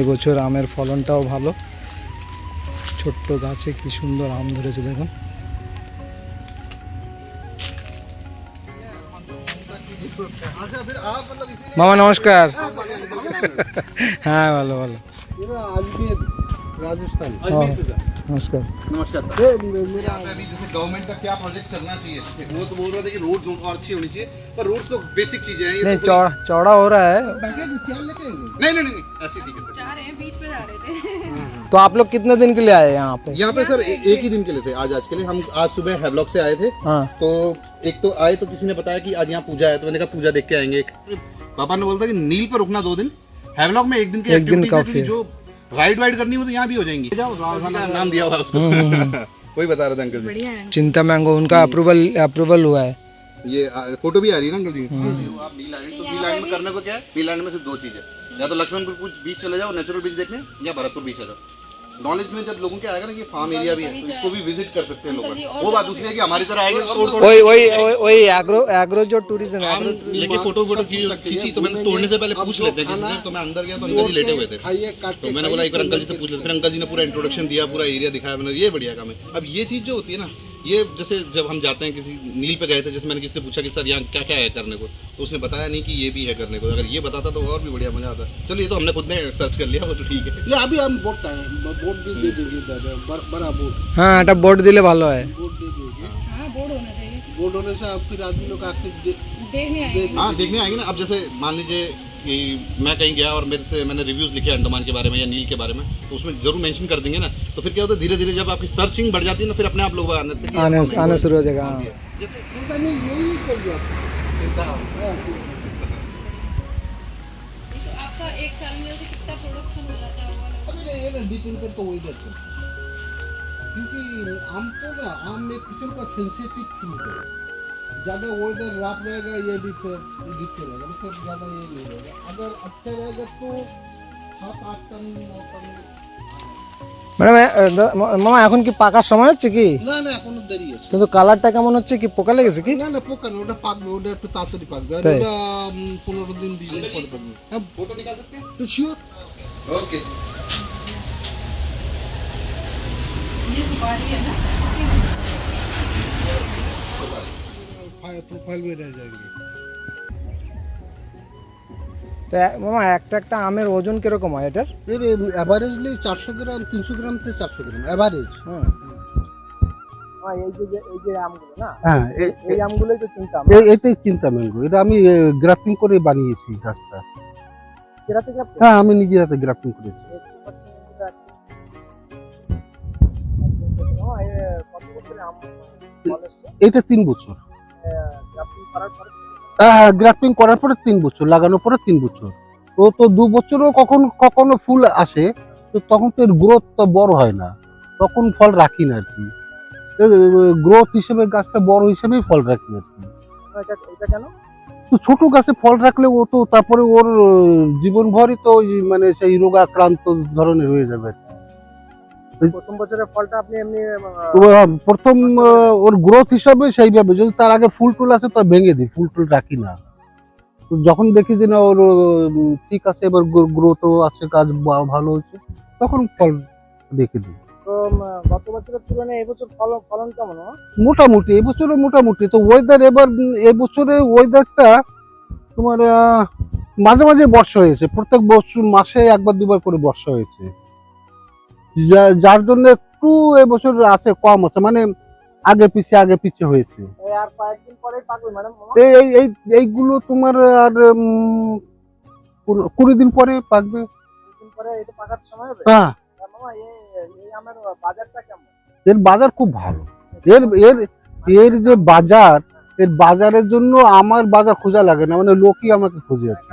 এবছর আমের ফলনটাও ভালো। ছোট্ট গাছে কি সুন্দর আম ধরেছে দেখুন। মামা নমস্কার। হ্যাঁ ভালো ভালো। राजस्थान। नमस्कार। नमस्कार। अभी जैसे गवर्नमेंट का क्या प्रोजेक्ट चलना चाहिए? वो तो बोल रहे थे कि रोड्स और अच्छी होनी चाहिए पर रोड्स तो बेसिक चीज़ें हैं नहीं तो चौड़ा चौड़ा हो रहा है। बैठे थे चेयर लेके आएँगे। नहीं नहीं नहीं नहीं, ऐसे ठीक है। जा रहे हैं बीच में जा रहे थे। तो आप लोग कितने दिन के लिए आए यहाँ पे? यहाँ पे सर एक ही दिन के लिए थे आज आज के लिए। हम आज सुबह हैवलॉक से आए थे। हाँ। तो एक तो आए तो किसी ने बताया कि आज यहाँ पूजा है तो मैंने कहा पूजा देख के आएँगे। पापा ने बोलता कि नील पर रुकना दो दिन। हैवलॉक में एक दिन की है, जो राइड वाइड करनी हो तो यहाँ भी हो जाएँगी। जाओ नाम दिया हुआ है उसको वही बता रहे थे अंकल जी। चिंता मैंगो उनका अप्रूवल अप्रूवल हुआ है। ये फ़ोटो भी आ रही है ना अंकल जी? वो आप नील आइलैंड तो में करने को क्या है? नील में सिर्फ़ दो चीज़। है या तो लक्ष्मणपुर बीच चले जाओ नेचुरल बीच देखने या भरतपुर बीच आ जाओ। नॉलेज में जब लोगों के आएगा ना ये फार्म एरिया भी है तो इसको भी विज़िट कर सकते हैं लोग। वो बात दूसरी है कि हमारी तरह आएँगे वही वही वही- वही एग्रो एग्रो जो टूरिज़्म है लेके फ़ोटो फ़ोटो खींची तो मैंने तोड़ने से पहले पूछ लेते हैं किसी तो मैं अंदर गया तो अंकल जी लेटे हुए थे। तो मैंने बोला एक बार अंकल जी से पूछ लेते फिर अंकल जी ने पूरा इंट्रोडक्शन दिया पूरा एरिया दिखाया मैंने ये बढ़िया काम है। अब ये चीज़ जो होती है ना ये जैसे जब हम जाते हैं किसी नील पे गए थे जैसे मैंने किसी से पूछा कि सर यहाँ क्या क्या है करने को तो उसने बताया नहीं कि ये भी है करने को अगर ये बताता तो और भी बढ़िया मजा आता चलो ये तो हमने खुद ने सर्च कर लिया वो तो ठीक है ये अभी हम बोर्ड बोर्ड भी दे देंगे दादा बर- बड़ा बोर्ड हाँ এটা বোর্ড দিলে ভালো হয় बोर्ड दे देंगे हाँ बोर्ड होना चाहिए बोर्ड होने से आप फिर आदमी लोग आके दे- देखने आएंगे हाँ देखने आएंगे ना अब जैसे मान लीजिए कि मैं कहीं गया और मेरे से मैंने रिव्यूज़ लिखे अंडमान के बारे में या नील के बारे में तो उसमें ज़रूर मेंशन कर देंगे ना। तो फिर क्या होता है धीरे धीरे जब आपकी सर्चिंग बढ़ जाती है ना फिर अपने आप लोग आने हैं आने शुरू हो जाएगा हाँ। हाँ, तो आपका एक साल में कितना प्रोडक्शन हो जाता होगा ये ना डिपेंड करता वही करते क्योंकि आम तो ना आम में किस्म का सेंसिटिव फ़ूड है। ज़्यादा वेदर रफ रहेगा ये भी फिर डिप चलेगा मतलब ज़्यादा ये नहीं रहेगा अगर अच्छा रहेगा तो सात आठ टन नौ टन ম্যাডাম মামা এখন কি পাকার সময় হচ্ছে কি না না এখনো দেরি আছে কিন্তু কালারটা কেমন হচ্ছে কি পোকা লেগেছে কি না না পোকা না ওটা পাকবে ওটা একটু তাড়াতাড়ি পাকবে আর তাই? ওটা উম, পনেরো দিন বিশ দিন পরে পাকবে হ্যাঁ फोटो निकाल सकते हैं তো শিওর ओके ये सुपारी है ना प्रोफाइल में रह जाएंगे তা মামা একটা একটা আমের ওজন কিরকম হয় এটার এর অ্যাভারেজলি চারশো গ্রাম তিনশো গ্রাম থেকে চারশো গ্রাম অ্যাভারেজ হুম এই যে এই যে আমগুলো না হ্যাঁ এই আমগুলোই তো চিন্তা এটাই চিন্তা ম্যাঙ্গো এটা আমি গ্রাফটিং করে বানিয়েছি গাছটা কেরাতে গ্রাফ হ্যাঁ আমি নিজের হাতে গ্রাফটিং করেছি কত বছরে আম ফল এসছে এটা তিন বছর গ্রাফটিং করার পরে হ্যাঁ গ্রাফটিং করার পরে তিন বছর লাগানোর পরে তিন বছর। তো তো দু বছরও কখন কখনো ফুল আসে তো তখন তো এর গ্রোথ তো বড় হয় না। তখন ফল রাখি না আর কি। গ্রোথ হিসেবে গাছটা বড় হিসেবেই ফল রাখি আর কি। তো ছোট গাছে ফল রাখলে ও তো তারপরে ওর জীবন ভরই তো ওই মানে সেই রোগাক্রান্ত ধরনের হয়ে যাবে প্রথম বছরের ফলটা আপনি এমনি প্রথম ওর গ্রোথ হিসাবে সেইভাবে যদি তার আগে ফুল টুল আছে তো ভেঙে দিই ফুল টুল রাখি না। যখন দেখি যে না ওর ঠিক আছে এবার গ্রোথও আছে কাজ ভালো হচ্ছে তখন ফল দেখে দিই। তো গত বছরের তুলনায় এবছর ফলন ফলন কেমন মোটামুটি এবছরও মোটামুটি তো ওয়েদার এবার এবছরে ওয়েদারটা তোমার মাঝে মাঝে বর্ষা হয়েছে প্রত্যেক বছর মাসে একবার দুবার করে বর্ষা হয়েছে। যার জন্য একটু এবছর আছে কম আছে মানে আগে পিছে আগে পিছে হয়েছে। এইগুলো তোমার আর কুড়ি- দিন পরে পাকবে। হ্যাঁ। এর বাজার খুব ভালো। এর এর এর যে বাজার এর বাজারের জন্য আমার বাজার খোঁজা লাগে না মানে লোকই আমাকে খুঁজে আছে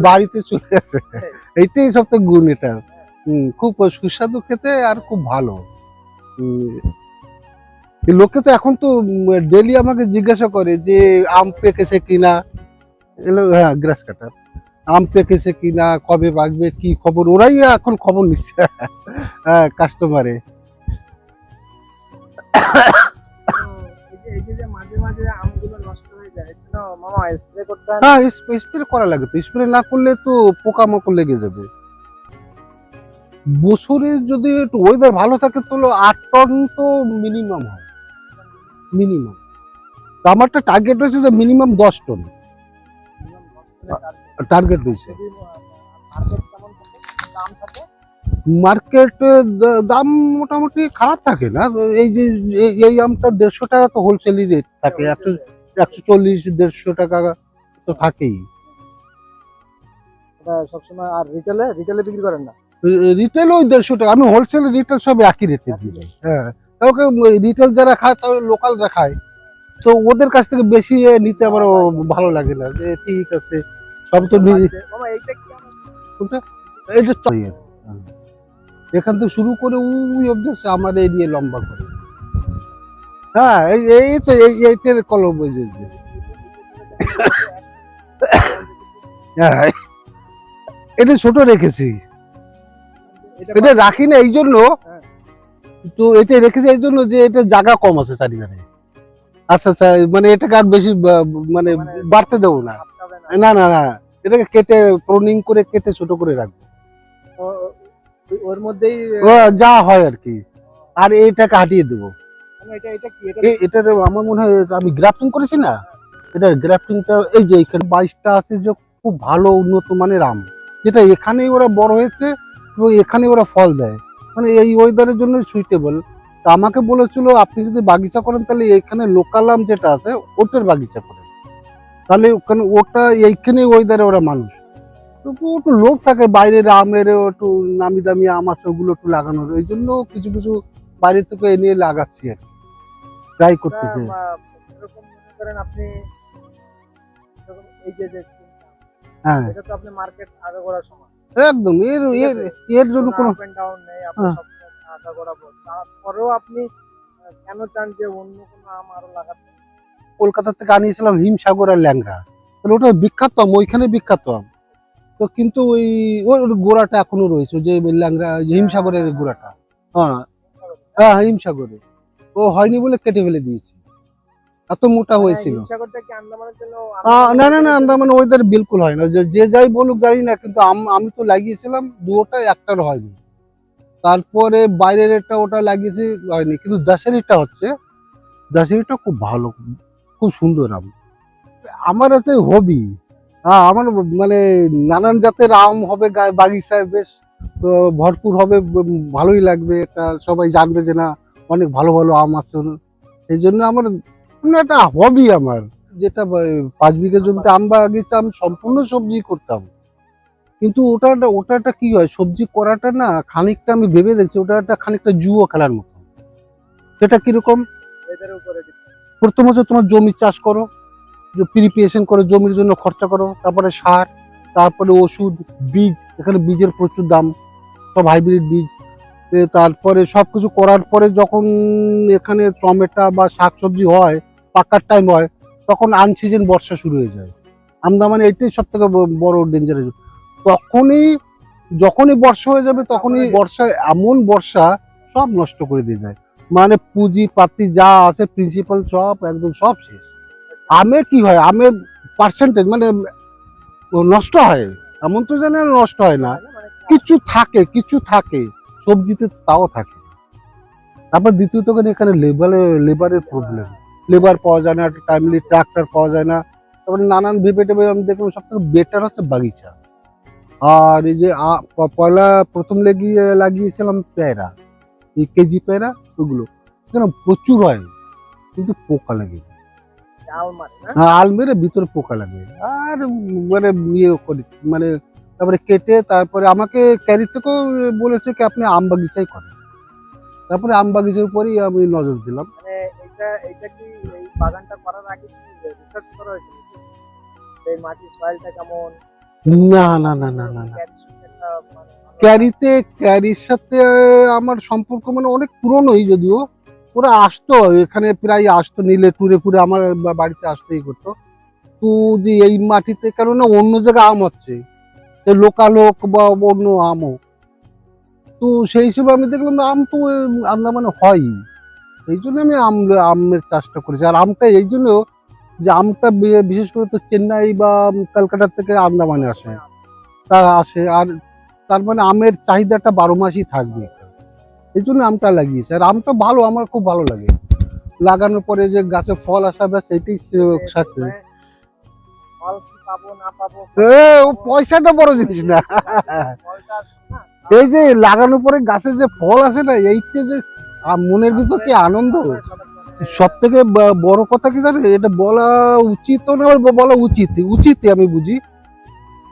বাড়িতে চলে আসে। এইটাই সব থেকে গুণ এটা। হুম, খুব সুস্বাদু খেতে আর খুব ভালো। লোকে তো এখন তো ডেলি আমাকে জিজ্ঞাসা করে যে আম পেকেছে কিনা? হ্যাঁ গ্রাস কাটার। আম পেকেছে কিনা? কবে পাকবে কি খবর? ওরাই এখন খবর নিচ্ছে। হ্যাঁ কাস্টমারে হয়ে স্প্রে হয়? হ্যাঁ স্প্রে করা লাগে তো। স্প্রে না করলে তো পোকামাকড় লেগে যাবে। বছরে যদি একটু ওয়েদার ভালো থাকে, তাহলে আট টন তো মিনিমাম হয়। মিনিমাম আমারটা টার্গেট রয়েছে যে মিনিমাম দশ টন টার্গেট রয়েছে। মার্কেট দাম মোটামুটি খারাপ থাকে না? এই যে, এই- আমটা দেড়শো টাকা তো হোলসেলই রেট থাকে। একশো একশো চল্লিশ, দেড়শো টাকা তো থাকেই। সবসময় আর রিটেলে রিটেলে বিক্রি করেন না? রিটেল ওই দেড়শো টাকা আমি হোলসেল রিটেল সব একই রেটে দিই হ্যাঁ কাউকে রিটেল যারা খায় তাও লোকালরা খায় তো ওদের কাছ থেকে বেশি নিতে আমার ভালো লাগে না যে ঠিক আছে সব তো? এটা। এখান থেকে শুরু করে ওই অবধি সে আমার এই দিয়ে লম্বা করে হ্যাঁ এই এই তো এই এইটার কলম। হ্যাঁ এটা ছোট রেখেছি এটা রাখি না এই জন্য হ্যাঁ। তো এটা রেখেছি এই জন্য যে এটা জায়গা কম আছে চারিধারে। আচ্ছা আচ্ছা মানে এটাকে আর বেশি মানে মানে- বাড়তে দেবো না। না। না না এটাকে কেটে প্রনিং করে কেটে ছোট করে রাখব। ওর মধ্যেই যা হয় আর কি। আর এইটাকে হাঁটিয়ে দেবো। এটা এটা এটার আমার মনে হয় আমি গ্রাফটিং করেছি না? এটা গ্রাফটিংটা এই যে এখানে বাইশটা আছে যে খুব ভালো উন্নত মানের আম। যেটা এখানেই ওরা বড় হয়েছে এবং এখানে ওরা ফল দেয়। মানে এই ওয়েদারের জন্য সুইটেবল তা আমাকে বলেছিল আপনি যদি বাগিচা করেন তাহলে এখানে লোকাল আম যেটা আছে ওটার বাগিচা করেন। তাহলে ওখানে ওটা এইখানে ওয়েদারে ওরা মানুষ। তো একটু লোভ থাকে বাইরের আমের একটু নামি দামি আম আছে ওগুলো একটু লাগানোর। এই জন্য কিছু কিছু বাইরে থেকে এনে লাগাচ্ছি আর ট্রাই করতেছে আপনি এই যে যে হ্যাঁ। এটা তো আপনি মার্কেট আগা করার সময়। একদম এর এর এর জন্য কোনো ডাউন নেই হ্যাঁ। করা তারপরেও আপনি কেন চান যে অন্য কোনো আম আরও লাগাতে? কলকাতা থেকে আনিয়েছিলাম হিমসাগর আর ল্যাংড়া। তাহলে ওটা বিখ্যাত আম ওইখানে বিখ্যাত আম। তো কিন্তু ওই ওর গোড়াটা এখনও রয়েছে যে ল্যাংড়া যে হিমসাগরের গোড়াটা। হ্যাঁ। হ্যাঁ হিমসাগরে ও হয়নি বলে কেটে ফেলে দিয়েছি। এত মোটা হয়েছিল। জন্য আহ, না না না আন্দামান ওয়েদার বিলকুল হয় না। যে যাই বলুক জানি না কিন্তু আম- তো লাগিয়েছিলাম দুটোটা একটার হয়নি। তারপরে বাইরের একটা ওটা লাগিয়েছি হয়নি। কিন্তু দাসেরিটা হচ্ছে দাসেরিটা খুব ভালো খুব সুন্দর আম। আমার হচ্ছে হবি। হ্যাঁ আমার মানে নানান জাতের আম হবে গায়ে বাগিচায় বেশ ভরপুর হবে ভালোই লাগবে। এটা সবাই জানবে যে না অনেক ভালো ভালো আম আছে। এই জন্য আমার একটা হবি আমার। যেটা পাঁচ বিঘা জমিতে আম বাগিচা আমি সম্পূর্ণ সবজি করতাম। কিন্তু ওটা ওটা একটা কি হয়, সবজি করাটা না খানিকটা আমি ভেবে দেখছি ওটা একটা খানিকটা জুয়ো খেলার মতো। সেটা কীরকম। প্রথম হচ্ছে তোমার জমি চাষ করো প্রিপিয়েশন করো, জমির জন্য খরচা করো, তারপরে সার, তারপরে ওষুধ, বীজ, এখানে বীজের প্রচুর দাম, সব হাইব্রিড বীজ। তারপরে সব কিছু করার পরে যখন এখানে টমেটো বা শাকসবজি হয় পাকার টাইম হয় তখন আনসিজন বর্ষা শুরু হয়ে যায়। আন্দামানে এটাই সব থেকে বড় ডেঞ্জার তখনই যখনই বর্ষা হয়ে যাবে তখনই বর্ষা এমন বর্ষা সব নষ্ট করে দিয়ে যায়। মানে পুঁজি পাতি যা আছে প্রিন্সিপাল সব একদম সব শেষ। আমে কি হয়? আমের পার্সেন্টেজ মানে নষ্ট হয়। এমন তো জানে নষ্ট হয় না। কিছু থাকে কিছু থাকে। সবজিতে তাও থাকে। তারপর দ্বিতীয়ত এখানে লেবারে লেবারের প্রবলেম লেবার পাওয়া যায় না টাইমলি ট্রাক্টর পাওয়া যায় না। তারপরে নানান ভেবে আমি দেখলাম সব থেকে বেটার হচ্ছে বাগিচা। আর এই যে পয়লা প্রথম লেগিয়ে লাগিয়েছিলাম পেয়ারা। এই কেজি পেয়ারা ওগুলো। এখানে প্রচুর হয় কিন্তু পোকা লাগে। হ্যাঁ, আলমেরে ভিতরে পোকা লাগে। আর মানে ইয়ে করি মানে তারপরে কেটে তারপরে আমাকে ক্যারি থেকেও বলেছে কি আপনি আম বাগিচাই করেন। তারপরে আম বাগিচার উপরেই আমি নজর দিলাম। মানে এটা এটা কি এই বাগানটা করার আগে রিসার্চ করা হয়েছিল এই মাটির সয়েলটা কেমন? না না না না না না। ক্যারি একটা মানে ক্যারিতে ক্যারির সাথে আমার সম্পর্ক মানে অনেক পুরনোই যদিও। ওরা আসতো এখানে প্রায় আসতো নিলে টুরে ফুরে আমার বাড়িতে আসতেই করতো। তো যে এই মাটিতে কেননা অন্য জায়গায় আম হচ্ছে। লোকাল হোক বা অন্য আম হোক তো সেই হিসেবে আমি দেখলাম আম তো আন্দামানে হয়ই। এই জন্য আমি আম আমের চাষটা করেছি। আর আমটা এই জন্য যে আমটা বিশেষ করে তো চেন্নাই বা কলকাতা থেকে আন্দামানে আসে। তা আসে আর তার মানে আমের চাহিদাটা বারো মাসই থাকবে। এই জন্য আমটা লাগিয়েছে। আর আমটা ভালো আমার খুব ভালো লাগে। লাগানোর পরে যে গাছে ফল আসাবে সেটাই সাথে। মানে ফল কি পাবো না পাবো এ, ও পয়সাটা বড় জিনিস না। না? এই যে লাগানোর পরে গাছে যে ফল আসে না এইটা যে আ- মনের ভিতর কি আনন্দ? সব থেকে বড় কথা কি জানো এটা বলা উচিত না বলা উচিত। উচিত আমি বুঝি।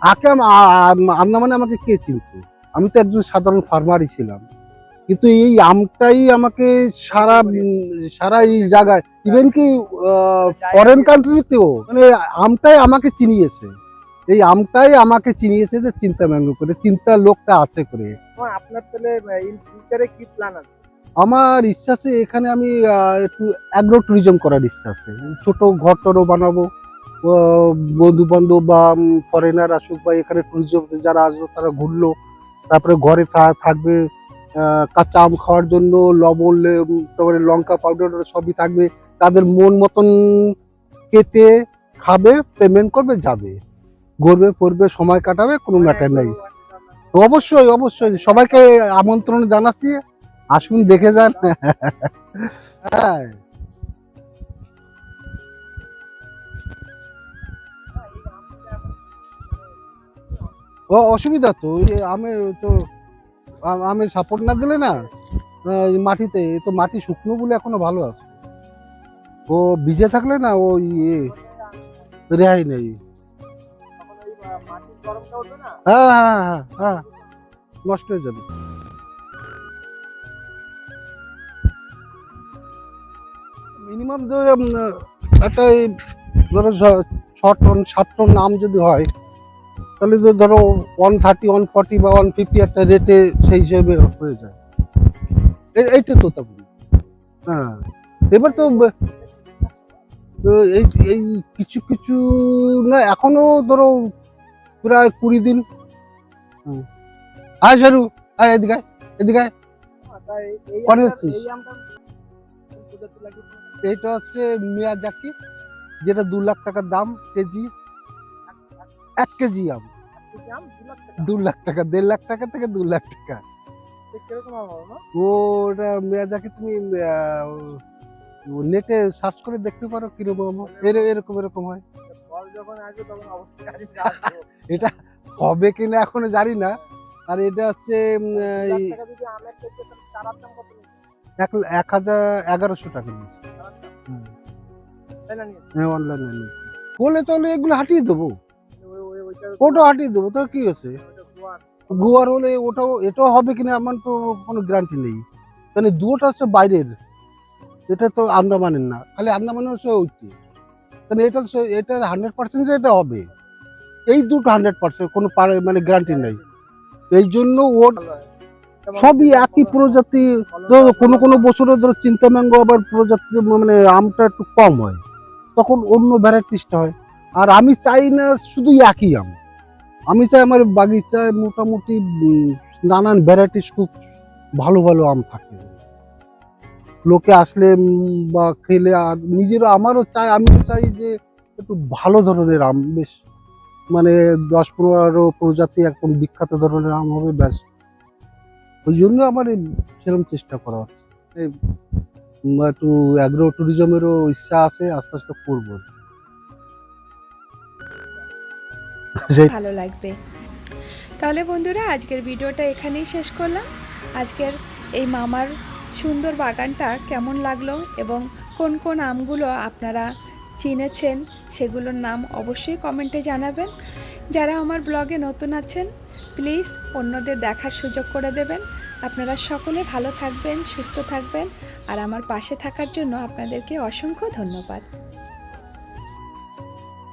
আকে আম- আ- আ- আমাকে কে চিনত? আমি তো একজন সাধারণ ফার্মারই ছিলাম। কিন্তু এই আমটাই আমাকে সারা সারা এই জায়গায় ইভেন কি ফরেন কান্ট্রিতেও মানে আমটাই আমাকে চিনিয়েছে। এই আমটাই আমাকে চিনিয়েছে যে চিন্তা ম্যাঙ্গো করে চিন্তা লোকটা আছে করে। আপনার তাহলে কি প্ল্যান আছে? আমার ইচ্ছা আছে এখানে আমি একটু অ্যাগ্রো ট্যুরিজম করার ইচ্ছা আছে। ছোট ঘর টরও বানাবো। বন্ধু বান্ধব বা ফরেনার আসুক বা এখানে ট্যুরিজম যারা আসবে তারা ঘুরলো। তারপরে ঘরে থাকবে কাঁচা আম খাওয়ার জন্য লবণ তারপরে লঙ্কা পাউডার সবই থাকবে। তাদের মন মতন কেটে খাবে পেমেন্ট করবে যাবে। ঘুরবে পড়বে সময় কাটাবে কোনো ম্যাটার নেই। অবশ্যই অবশ্যই। সবাইকে আমন্ত্রণ জানাচ্ছি। আসুন, দেখে যান। হ্যাঁ। ও, অসুবিধা তো আমি তো, আমি সাপোর্ট না দিলে না মাটিতে তো মাটি শুকনো বলে এখনও ভালো আছে। ও, ভিজে থাকলে না, ও ইয়ে রেহাই নেই। হ্যাঁ হ্যাঁ হ্যাঁ হ্যাঁ নষ্ট হয়ে যাবে। মিনিমাম একটা এই ধরো ছ- টন সাত টন নাম যদি হয় তাহলে তো ধরো ওয়ান থার্টি ওয়ান ফর্টি বা ওয়ান ফিফটি একটা রেটে সেই হিসেবে হয়ে যায় এইটা তো তখন হ্যাঁ এবার তো এই এই কিছু কিছু না এখনও ধরো প্রায় কুড়ি দিন হুম। আয় শারু আয় এদিকে এদিকে। হ্যাঁ, এই যাচ্ছিস? এইটা হচ্ছে মিয়াজাকি যেটা দু লাখ টাকার দাম কেজি এক কেজি আম। দু লাখ টাকা। দেড় লাখ টাকা থেকে দু লাখ টাকা। ওটা মিয়াজাকি তুমি নেটে সার্চ করে দেখতে পারো কীরকম এরকম এরকম হয়। অবশ্যই হবে কিনা এখনও জানি না। আর এটা হচ্ছে এক হাজার এগারোশো টাকা নিয়েছে হ্যাঁ অনলাইনে তাহলে এগুলো হাঁটিয়ে দেবো। ওটা হাঁটিয়ে দেবো, তো গোয়ার। হলে ওটাও হবে আমার তো কোনো গ্যারান্টি নেই। দুটোটা হচ্ছে বাইরের। এটা তো আন্দামানের না। খালি আন্দামানের হচ্ছে এটা এটা হান্ড্রেড পার্সেন্ট যে এটা হবে। এই দুটো হান্ড্রেড পার্সেন্ট কোনো মানে গ্যারান্টি নেই। এই জন্য। যেমন সবই একই প্রজাতি ধরো কোনো কোনো। বছরে ধরো চিন্তা ম্যাঙ্গো আবার প্রজাতি মানে আমটা একটু কম হয়। তখন অন্য ভ্যারাইটিসটা হয়। আর আমি চাই না শুধু একই আম। আমি চাই আমার বাগিচায় মোটামুটি নানান ভ্যারাইটিস খুব ভালো ভালো আম থাকে। লোকে আসলে বা খেলে আর নিজেরও আমারও চাই আমিও চাই যে একটু ভালো ধরনের আম বেশ মানে দশ পনেরো প্রজাতি একদম বিখ্যাত ধরনের আম হবে ব্যাস। ওই জন্য আমার এই সেরকম চেষ্টা করা হচ্ছে। একটু অ্যাগ্রো ট্যুরিজমেরও ইচ্ছা আছে আস্তে আস্তে করব। ভালো লাগবে। তাহলে বন্ধুরা আজকের ভিডিওটা এখানেই শেষ করলাম। আজকের এই মামার সুন্দর বাগানটা কেমন লাগল এবং কোন কোন আমগুলো আপনারা চিনেছেন সেগুলোর নাম অবশ্যই কমেন্টে জানাবেন। যারা আমার ব্লগে নতুন আছেন প্লিজ অন্যদের দেখার সুযোগ করে দেবেন। আপনারা সকলে ভালো থাকবেন, সুস্থ থাকবেন। আর আমার পাশে থাকার জন্য আপনাদেরকে অসংখ্য ধন্যবাদ।